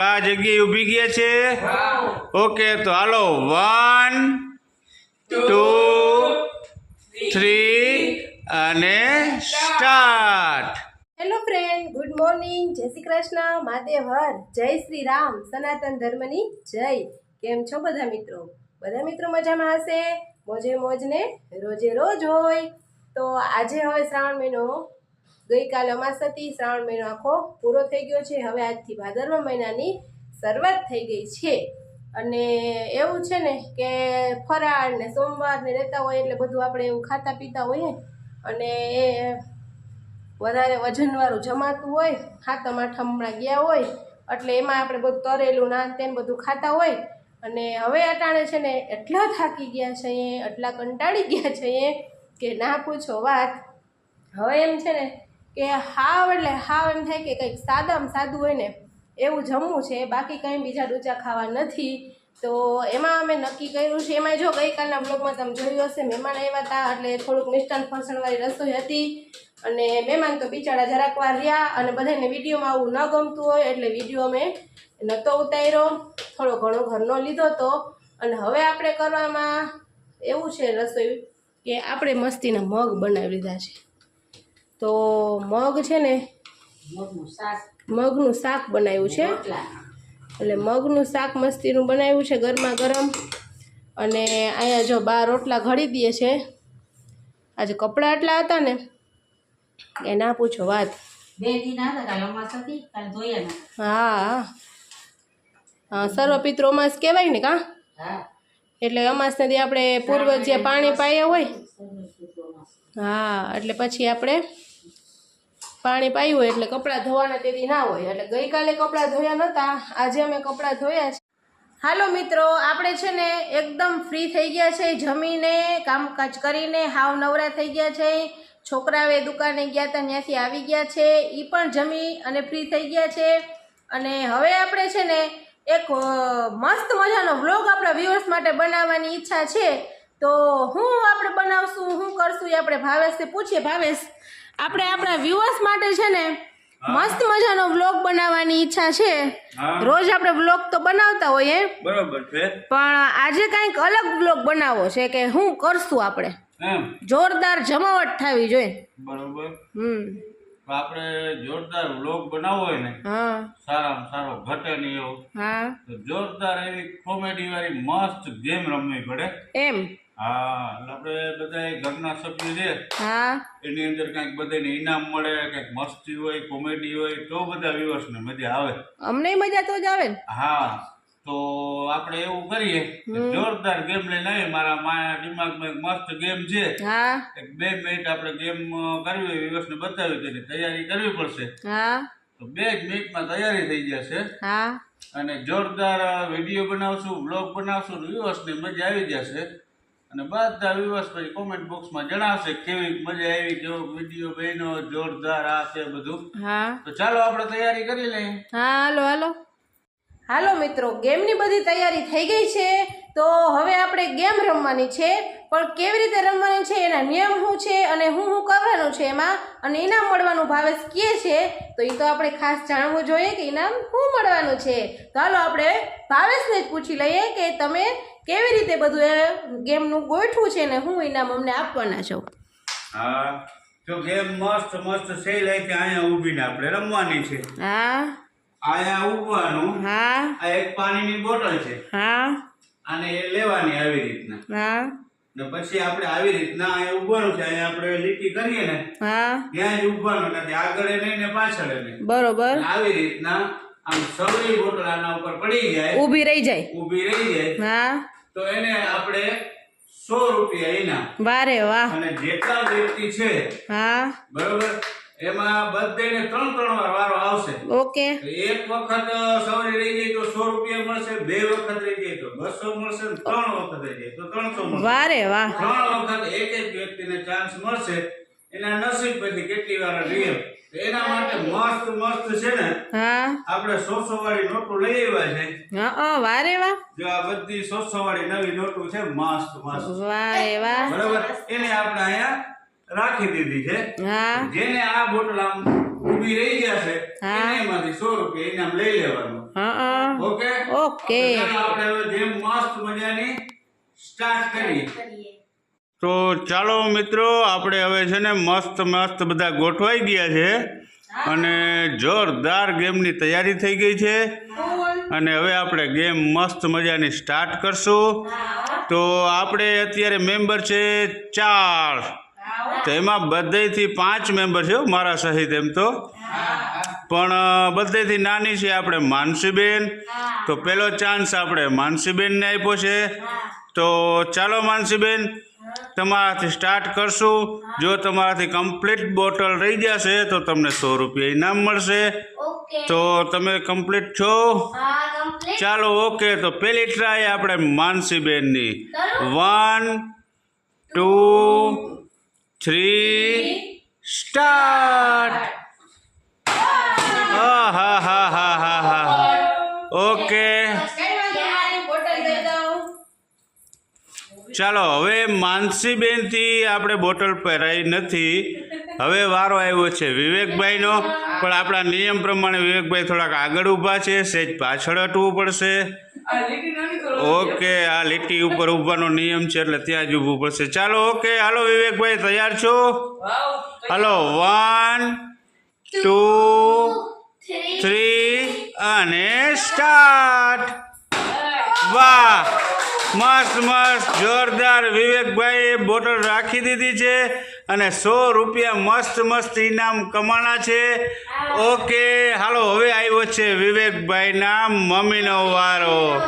આ જગ્યાએ ઊભી ગયા છે? ઓકે, તો હાલો વન ટુ થ્રી અને start hello friend good morning જય શ્રી કૃષ્ણ મહાદેવ હર જય શ્રી રામ, સનાતન ધર્મની જય. કેમ છો બધા મિત્રો? બધા મિત્રો મજામાં હશે? મોજે મોજને રોજે રોજ હોય. તો આજે હવે શ્રાવણ મહિનો ગઈકાલે અમાસ હતી શ્રાવણ મહિનો આખો પૂરો થઈ ગયો છે. હવે આજથી ભાદરવા મહિનાની શરૂઆત થઈ ગઈ છે. અને એવું છે ને કે ફરાળ ને સોમવાર ને રહેતા હોય એટલે બધું આપણે એવું ખાતા પીતા હોઈએ અને એ વધારે વજનવાળું જમાતું હોય, ખાતમ આઠમ હમણાં ગયા હોય, એટલે એમાં આપણે બધું તરેલું નાન તેન બધું ખાતા હોય. અને હવે અટાણે છે ને એટલા થાકી ગયા છે એટલા કંટાળી ગયા છે કે ના પૂછો વાત. હવે એમ છે ને કે હાવ એટલે હાવ એમ થાય કે કંઈક સાદામાં સાદું હોય ને, એવું જમવું છે, બાકી કંઈ બીજા ડૂચા ખાવા નથી. તો એમાં અમે નક્કી કર્યું છે એમાં જો ગઈકાલના બ્લોગમાં તમે જોયું હશે, મહેમાન આવ્યા હતા, એટલે થોડુંક મિષ્ટાન ફરસણવાળી રસોઈ હતી. અને મહેમાન તો બિચારા જરાક વાર રહ્યા અને બધાને વિડીયોમાં આવું ન ગમતું હોય, એટલે વીડિયો અમે નહોતો ઉતાર્યો. થોડો ઘણો ઘરનો લીધો તો. અને હવે આપણે કરવામાં એવું છે રસોઈ કે આપણે મસ્તીના મગ બનાવી લીધા છે. તો મગ છે ને મગનું શાક. બનાવ્યું છે. એટલે મગનું શાક મસ્તીનું બનાવ્યું છે ગરમા ગરમ. અને અહીંયા જો બાર રોટલા ઘડી દે છે. આજે કપડાં એટલા હતા ને એ ના પૂછો વાત. હા. હા સર્વપિત્રો અમાસ કહેવાય ને કાં? એટલે અમાસ નદી આપણે પૂર્વજ જે પાણી પાયા હોય. હા એટલે પછી આપણે પાણી પાયું હોય એટલે કપડાં ધોવાના તેથી ના હોય. એટલે ગઈકાલે કપડાં ધોયા નહોતા આજે અમે કપડાં ધોયા છે. હાલો મિત્રો, આપણે છે ને એકદમ ફ્રી થઈ ગયા છે, જમીને, કામકાજ કરીને, હાવ નવરા થઈ ગયા છે. છોકરાઓએ દુકાને ગયા હતા ત્યાંથી આવી ગયા છે. એ પણ જમી અને ફ્રી થઈ ગયા છે. અને હવે આપણે છે ને એક મસ્ત મજાનો વ્લોગ આપણા વ્યુઅર્સ માટે બનાવવાની ઈચ્છા છે. તો હું આપણે બનાવશું, હું કરશું એ આપણે ભાવેશથી પૂછીએ. ભાવેશ આપણે આપણા વ્યુઅર્સ માટે છે ને મસ્ત મજાનો વ્લોગ બનાવવાની ઈચ્છા છે. રોજ આપણે વ્લોગ તો બનાવતા હોઈએ. બરોબર છે. પણ આજે કંઈક અલગ વ્લોગ બનાવવો છે કે હું કરશું આપણે? જોરદાર જમાવટ થવી જોઈએ. બરોબર. હમ. આપણે જોરદાર વ્લોગ બનાવવો હોય ને સારામાં સારો ઘટે નહીં એવો. તો જોરદાર એવી કોમેડી વાળી મસ્ત ગેમ રમવી પડે. એમ? હા એટલે આપણે બધા ઘરના સભ્યો છે એની અંદર કંઈક બધાને ઇનામ મળે કંઈક મસ્તી હોય કોમેડી હોય તો બધા વ્યુઅર્સને મજા આવે. અમને મજા તો જ આવે હા. તો આપણે એવું કરીએ જોરદાર ગેમ લઈને આવીએ. મારા માયા દિમાગમાં એક મસ્ત ગેમ છે. એક બે મિનિટ આપણે ગેમ કરવી હોય વ્યવસ્થિત બતાવી તેની તૈયારી કરવી પડશે. તો બે જ મિનિટમાં તૈયારી થઈ જશે. અને જોરદાર વીડિયો બનાવશું બ્લોગ બનાવશું વ્યવસ્થને મજા આવી જશે. અને બધા વિવસ પછી કોમેન્ટ બોક્સમાં જણાવશે કેવી મજા આવી કેવો વીડિયો બન્યો જોરદાર આ છે બધું. તો ચાલો આપણે તૈયારી કરી લઈએ. હા હાલો હાલો. હાલો મિત્રો ગેમની બધી તૈયારી થઈ ગઈ છે. તો હવે આપણે ગેમ રમવાની છે. પણ કેવી રીતે રમવાની છે એના નિયમ શું છે અને હું શું કરવાનું છે એમાં? અને ઇનામ મળવાનું ભાવેશ કહે છે. તો એ તો આપણે ખાસ જાણવું જોઈએ કે ઇનામ શું મળવાનું છે. તો હાલો આપણે ભાવેશને જ પૂછી લઈએ કે તમે કેવી રીતે બધું એ ગેમનું ગોઠવું છે ને હું ઇનામ અમને આપવાના છો. હા જો ગેમ મસ્ત મસ્ત છે લઈ અહીંયા ઊભીને આપણે રમવાની છે. હા. અહીંયા ઉગવાનું હા. આ એક પાણીની બોટલ છે. હા. અને એ લેવાની આવી રીતના. હા. ને પછી આપણે આવી રીતના અહીંયા ઉભવાનું છે. અહીંયા આપણે લીટી કરીએ ને હા. ત્યાં જ ઉભવાનું નથી આગળ નહીં ને પાછળ નહીં બરોબર. આવી રીતના આમ સવળી બોટલ આના ઉપર પડી જાય. ઊભી રહી જાય. ઊભી રહી જાય. હા. તો એને આપણે સો રૂપિયા એના. વારે વાહ. અને જેટલા વ્યક્તિ છે હા. બરોબર? એમાં બધાને ત્રણ ત્રણ વાર વારો આવશે. ઓકે. એક વખત સવારે રહી જાય તો સો રૂપિયા મળશે બે વખત રહી જાય તો બસો મળશે ત્રણ વખત રહી જાય તો ત્રણસો મળશે. વારે વાહ. ત્રણ વખત એક એક વ્યક્તિને ચાન્સ મળશે. એના નસીબ પછી કેટલી વાર રહીએ એના માટે મસ્ત મસ્ત છે ને હા. આપણે સો સો વાળી નોટો લઈ આવ્યા છે. હા વારે વાહ. જો આ બધી સો સો વાળી નવી નોટો છે મસ્ત મસ્ત. વારે વાહ. બરાબર? એને આપણે અહીંયા રાખી દીધી છે. જેને આ બોટલ આમ ઊભી રહી ગયા છે એમાંથી સો રૂપિયા ઇનામ લઈ લેવાનું. ઓકે? ઓકે. આપણે હવે જેમ મસ્ત મજાની સ્ટાર્ટ કરીએ. તો ચાલો મિત્રો આપણે હવે છે ને મસ્ત મસ્ત બધા ગોઠવાઈ ગયા છે. અને જોરદાર ગેમની તૈયારી થઈ ગઈ છે. અને હવે આપણે ગેમ મસ્ત મજાની સ્ટાર્ટ કરશું. તો આપણે અત્યારે મેમ્બર છે ચાર. તો એમાં બધેથી પાંચ મેમ્બર છે મારા સહિત એમ તો. પણ બધેથી નાની છે આપણે માનસીબેન. તો પહેલો ચાન્સ આપણે માનસીબેનને આપ્યો છે. તો ચાલો માનસીબેન તમારાથી સ્ટાર્ટ કરશું. જો તમારાથી કમ્પ્લીટ બોટલ રહી જશે તો તમને સો રૂપિયા ઇનામ મળશે. તો તમે કમ્પ્લીટ છો? ચાલો ઓકે. તો પહેલી ટ્રાય આપણે માનસીબેનની. વન ટુ થ્રી સ્ટાર્ટ હા હા હા હા હા હા ઓકે ચાલો હવે માનસીબેનથી આપણે બોટલ પહેરાઈ નથી. હવે વારો આવ્યો છે વિવેકભાઈનો પણ આપણા નિયમ પ્રમાણે વિવેકભાઈ થોડાક આગળ ઊભા છે સેજ પાછળ હટવું પડશે. ઓકે, આ લીટી ઉપર ઊભાનો નિયમ છે એટલે ત્યાં જ ઊભું પડશે. ચાલો, ઓકે, હાલો વિવેકભાઈ, તૈયાર છો? હાલો વન ટુ થ્રી અને સ્ટાર્ટ વાહ, મસ્ત મસ્ત, જોરદાર. વિવેકભાઈએ બોટલ રાખી દીધી છે અને સો રૂપિયા મસ્ત મસ્ત ઇનામ કમાણા છે. ઓકે, હાલો, હવે આવ્યો છે વિવેકભાઈના મમ્મીનો વારો.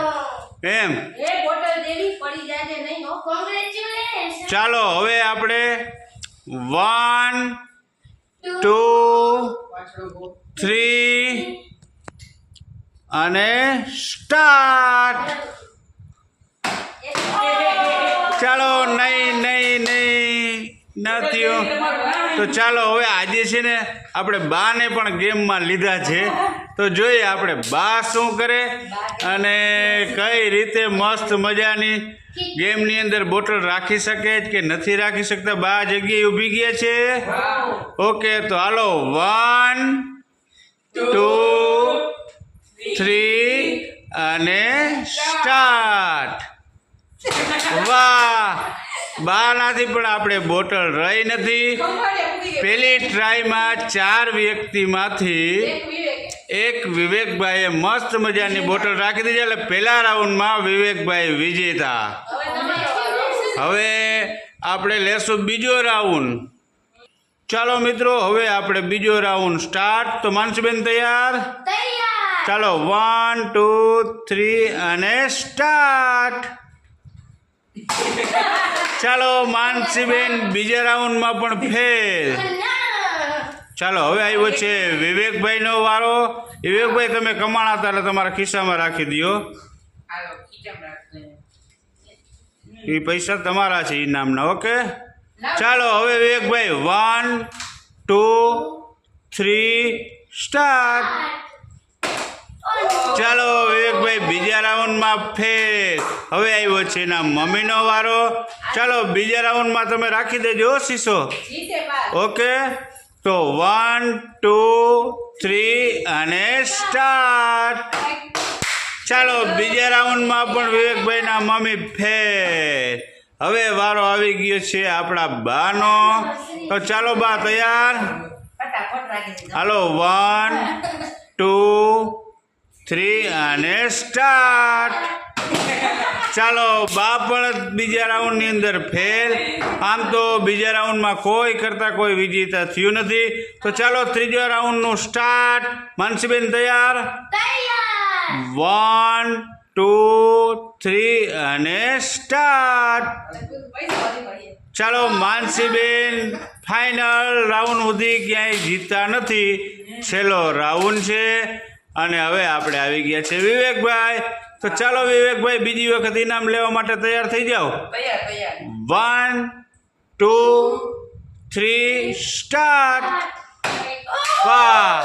એમ. એ બોટલ દેવી પડી જાય નહીં હો. કોંગ્રેચ્યુલેશન ચાલો હવે આપણે વન ટુ થ્રી અને સ્ટાર્ટ ચાલો નહીં નહીં નહીં. નથી તો ચાલો હવે આજે છે ને આપણે બાને પણ ગેમમાં લીધા છે. તો જોઈએ આપણે બા શું કરે અને કઈ રીતે મસ્ત મજાની ગેમની અંદર બોટલ રાખી શકે કે નથી રાખી શકતા. બા જગ્યાએ ઊભી ગયા છે. ઓકે, તો હાલો, વન, ટુ, થ્રી અને સ્ટાર્ટ. વાહ! બાનાથી પણ આપણે બોટલ રહી નથી. પેલી ટ્રાયમાં ચાર વ્યક્તિમાંથી એક વિવેકભાઈએ મસ્ત મજાની બોટલ રાખી દીધી એટલે પહેલા રાઉન્ડમાં વિવેકભાઈ વિજેતા હવે આપણે લેશું બીજો રાઉન્ડ. ચાલો મિત્રો હવે આપણે બીજો રાઉન્ડ સ્ટાર્ટ. તો માનસીબેન તૈયાર? તૈયાર. ચાલો વન ટુ થ્રી અને સ્ટાર્ટ. ચાલો, માનસીબેન, બીજા રાઉન્ડમાં પણ ફેલ ચાલો, હવે આવ્યો છે વિવેકભાઈનો વારો. વિવેકભાઈ, તમે કમાણા એટલે તમારા ખિસ્સામાં રાખી દો એ પૈસા તમારા છે ઇનામના ઓકે? ચાલો, હવે વિવેકભાઈ વન ટુ થ્રી સ્ટાર્ટ ચાલો વિવેકભાઈ બીજા રાઉન્ડમાં ફેર. હવે આવ્યો છે એના મમ્મીનો વારો. ચાલો બીજા રાઉન્ડમાં તમે રાખી દેજો શીશો. ઓકે? તો વન ટુ થ્રી અને સ્ટાર્ટ ચાલો બીજા રાઉન્ડમાં પણ વિવેકભાઈના મમ્મી ફેર. હવે વારો આવી ગયો છે આપણા બાનો. તો ચાલો બા તૈયાર? હાલો વન ટુ થ્રી અને સ્ટાર્ટ ચાલો બા પણ બીજા રાઉન્ડની અંદર ફેલ આમ તો બીજા રાઉન્ડમાં કોઈ કરતાં કોઈ વિજેતા થયું નથી. તો ચાલો ત્રીજા રાઉન્ડનું સ્ટાર્ટ માનસીબેન તૈયાર? વન ટુ થ્રી અને સ્ટાર્ટ ચાલો માનસીબેન ફાઇનલ રાઉન્ડ સુધી ક્યાંય જીતતા નથી. છેલ્લો રાઉન્ડ છે. અને હવે આપણે આવી ગયા છે વિવેકભાઈ. તો ચાલો વિવેકભાઈ બીજી વખત ઇનામ લેવા માટે તૈયાર થઈ જાઓ. વન ટુ થ્રી સ્ટાર્ટ વાહ.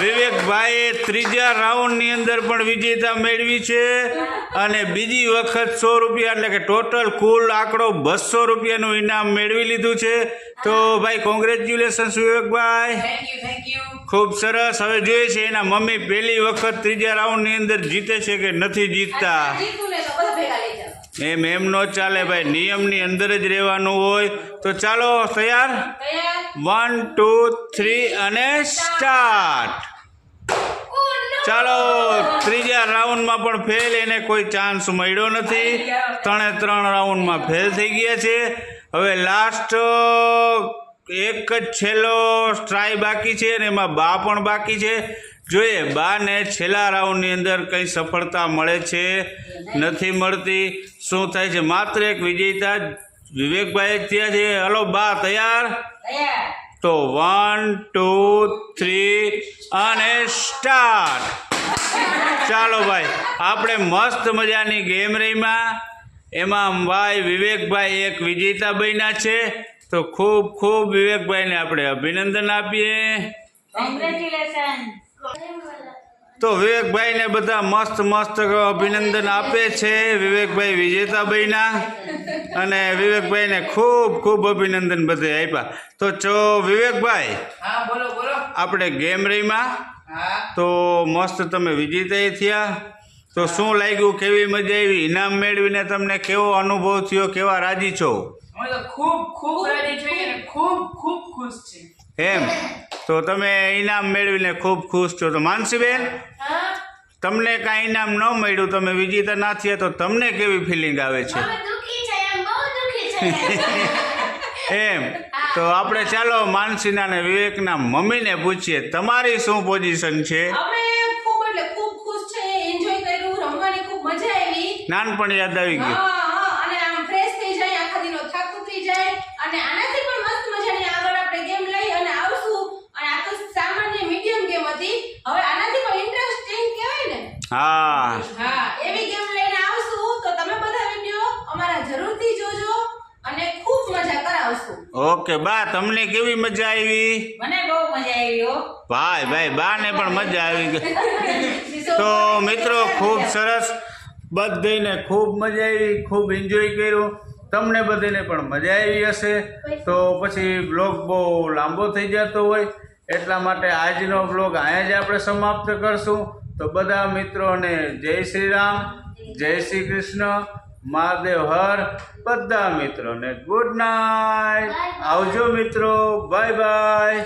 વિવેકભાઈએ ત્રીજા રાઉન્ડની અંદર પણ વિજેતા મેળવી છે અને બીજી વખત સો રૂપિયા એટલે કે ટોટલ કુલ આંકડો બસો રૂપિયાનું ઇનામ મેળવી લીધું છે. તો ભાઈ કોંગ્રેચ્યુલેશન્સ વિવેકભાઈ. ખૂબ સરસ. હવે જોઈએ છે એના મમ્મી પહેલી વખત ત્રીજા રાઉન્ડની અંદર જીતે છે કે નથી જીતતા? એમ એમ નો ચાલે ભાઈ. નિયમની અંદર જ રહેવાનું હોય. તો ચાલો તૈયાર? વન ટુ થ્રી અને સ્ટાર્ટ ચાલો, ત્રીજા રાઉન્ડમાં પણ ફેલ એને કોઈ ચાન્સ મળ્યો નથી. ત્રણે ત્રણ રાઉન્ડમાં ફેલ થઈ ગયા છે. હવે લાસ્ટ એક જ છેલ્લો ટ્રાય બાકી છે અને એમાં બા પણ બાકી છે. જોઈએ, બાને છેલ્લા રાઉન્ડની અંદર કંઈ સફળતા મળે છે, નથી મળતી. શું થાય છે? માત્ર એક વિજેતા વિવેકભાઈ થયા છે. હલો, બા, તૈયાર? તો વન ટુ થ્રી અને સ્ટાર્ટ ચાલો ભાઈ, આપણે મસ્ત મજાની ગેમ રહીમાં એમાં ભાઈ વિવેકભાઈ એક વિજેતા બન્યા છે. તો ખૂબ ખૂબ વિવેકભાઈને આપણે અભિનંદન આપીએ. કોંગ્રેચ્યુલેશન તો વિવેકભાઈને બધા મસ્ત મસ્ત અભિનંદન આપે છે વિવેકભાઈ વિજેતા બન્યા અને વિવેકભાઈને ખૂબ ખૂબ અભિનંદન બધે આપ્યા. તો ચો વિવેકભાઈ આપણે ગેમ રહીમાં તો મસ્ત તમે વિજેતા થયા. તો શું લાગ્યું કેવી મજા આવી? ઇનામ મેળવીને તમને કેવો અનુભવ થયો કેવા રાજી છો? ખૂબ ખૂબ રાજી છીએ ખૂબ ખૂબ ખુશ છીએ. એમ? તો તમે ઇનામ મેળવીને ખૂબ ખુશ છો. તો માનસીબેન તમને કાંઈ ઇનામ ન મળ્યું તમે વિજેતા ના થયા તો તમને કેવી ફિલિંગ આવે છે? એમ તો આપણે ચાલો માનસીના અને વિવેકના મમ્મીને પૂછીએ તમારી શું પોઝિશન છે? નાનપણ યાદ આવી ગયું. અને આમ ફ્રેશ થઈ જાય આખા દિનો થાકું થઈ જાય અને આનાથી પણ મસ્ત મજાની આગળ આપણે ગેમ લઈ અને આવશું અને આ તો સામાન્ય મીડિયમ ગેમ હતી હવે આનાથી પણ ઇન્ટરેસ્ટિંગ કહેવાય ને હા. હા એવી ગેમ લઈને આવશું તો તમે બધા વિડિયો અમારા જરૂરથી જોજો અને ખૂબ મજા કરાવશું. ઓકે બા તમને કેવી મજા આવી? મને બહુ મજા આવી હો. ભાઈ ભાઈ બાને પણ મજા આવી ગઈ. તો મિત્રો ખૂબ સરસ. બધેને ખૂબ મજા આવી ખૂબ એન્જોય કર્યું. તમને બધાને પણ મજા આવી હશે. તો પછી બ્લોગ બહુ લાંબો થઈ જતો હોય. એટલા માટે આજનો બ્લોગ અહીંયા જ આપણે સમાપ્ત કરશું. તો બધા મિત્રોને જય શ્રી રામ જય શ્રી કૃષ્ણ મહાદેવ હર. બધા મિત્રોને ગુડ નાઇટ આવજો મિત્રો. Bye bye